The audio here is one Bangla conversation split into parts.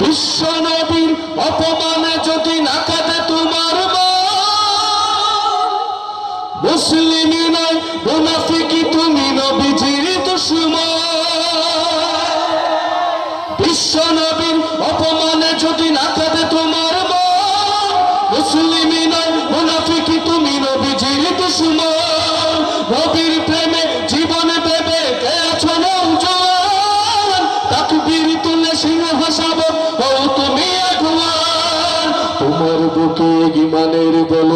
বিশ্ব নবীর অপমানে যদি না কাটে তোমার মুসলিমি নয় মুনাফিকি তুমি নবীজির দুশ্মন। বিশ্ব নবীর অপমানে যদি না কাঁদে তোমার মন বুকে ইমানের বল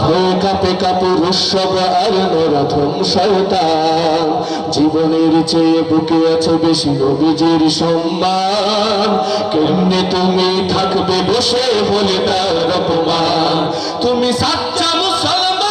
ভয়ে কাপে কাপে উৎসব আর নরাধম শয়তান। জীবনের চেয়ে বুকে আছে বেশি নবীজির সম্মান। কেমনে তুমি থাকবে বসে বলে তার অপমান? তুমি সাচ্চা মুসলমান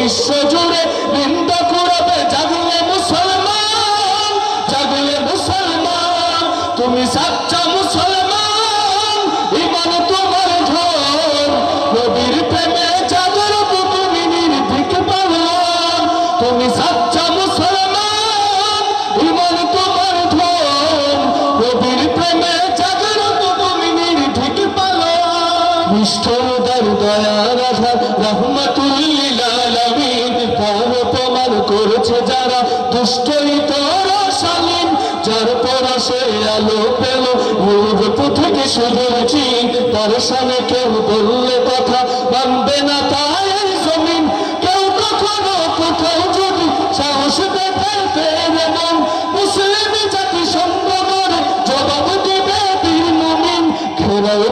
বিশ্ব জুড়ে নিন্দা করবে, জাগলে মুসলমান জাগলে মুসলমান, তুমি সাচ্চা মুসলমান, ইমান তোমার ধন নবীর প্রেমে জাগরত তুমি নির্ভীক পালন তুমি সাচ্চা মুসলমান, ইমান তোমার ধন নবীর প্রেমে জাগরত তুমি নির্ভীক পালন নিষ্ঠুরদার দয়া রাধা রহমতুল্লিল দুষ্টই তোর শালীন, যার পরশে আলো পেল মূর্খ থেকে শুধুছি তার সামনে কেউ বললে কথা মানবে না, তাই জমিন। কেউ কখনো কোথাও যদি সাহস দেখে পেরে মন মুসলিম জাতি সম্ভবর জবাব দিবে বীর মুমিন। ঘেরাও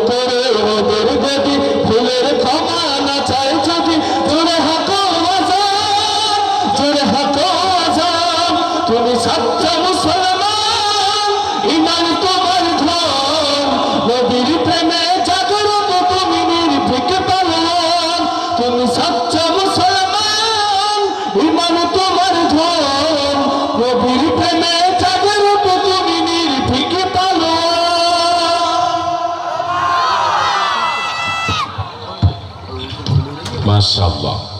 Maşallah.